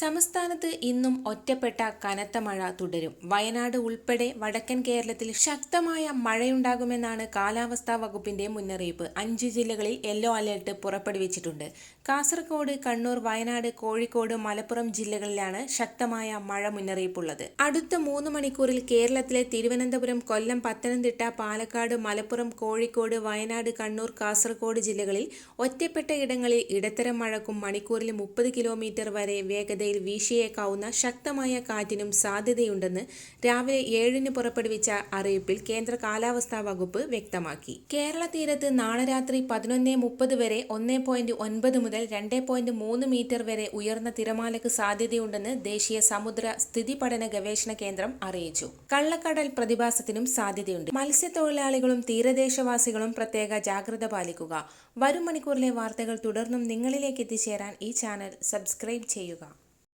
സംസ്ഥാനത്ത് ഇന്നും ഒറ്റപ്പെട്ട കനത്ത മഴ തുടരും. വയനാട് ഉൾപ്പെടെ വടക്കൻ കേരളത്തിൽ ശക്തമായ മഴയുണ്ടാകുമെന്നാണ് കാലാവസ്ഥാ വകുപ്പിന്റെ മുന്നറിയിപ്പ്. അഞ്ച് ജില്ലകളിൽ യെല്ലോ അലേർട്ട് പുറപ്പെടുവിച്ചിട്ടുണ്ട്. കാസർഗോഡ് കണ്ണൂർ വയനാട് കോഴിക്കോട് മലപ്പുറം ജില്ലകളിലാണ് ശക്തമായ മഴ മുന്നറിയിപ്പുള്ളത്. അടുത്ത മൂന്ന് മണിക്കൂറിൽ കേരളത്തിലെ തിരുവനന്തപുരം കൊല്ലം പത്തനംതിട്ട പാലക്കാട് മലപ്പുറം കോഴിക്കോട് വയനാട് കണ്ണൂർ കാസർഗോഡ് ജില്ലകളിൽ ഒറ്റപ്പെട്ട ഇടങ്ങളിൽ ഇടത്തരം മഴക്കും മണിക്കൂറിൽ മുപ്പത് കിലോമീറ്റർ വരെ വേഗത വേഗതയിൽ വീശിയേക്കാവുന്ന ശക്തമായ കാറ്റിനും സാധ്യതയുണ്ടെന്ന് രാവിലെ ഏഴിന് പുറപ്പെടുവിച്ച അറിയിപ്പിൽ കേന്ദ്ര കാലാവസ്ഥാ വകുപ്പ് വ്യക്തമാക്കി. കേരള തീരത്ത് നാളെ രാത്രി പതിനൊന്ന് മുപ്പത് വരെ ഒന്ന് പോയിന്റ് ഒൻപത് മുതൽ രണ്ട് പോയിന്റ് മൂന്ന് മീറ്റർ വരെ ഉയർന്ന തിരമാലയ്ക്ക് സാധ്യതയുണ്ടെന്ന് ദേശീയ സമുദ്ര സ്ഥിതി പഠന ഗവേഷണ കേന്ദ്രം അറിയിച്ചു. കള്ളക്കടൽ പ്രതിഭാസത്തിനും സാധ്യതയുണ്ട്. മത്സ്യത്തൊഴിലാളികളും തീരദേശവാസികളും പ്രത്യേക ജാഗ്രത പാലിക്കുക. വരും മണിക്കൂറിലെ വാർത്തകൾ തുടർന്നും നിങ്ങളിലേക്ക് എത്തിച്ചേരാൻ ഈ ചാനൽ സബ്സ്ക്രൈബ് ചെയ്യുക.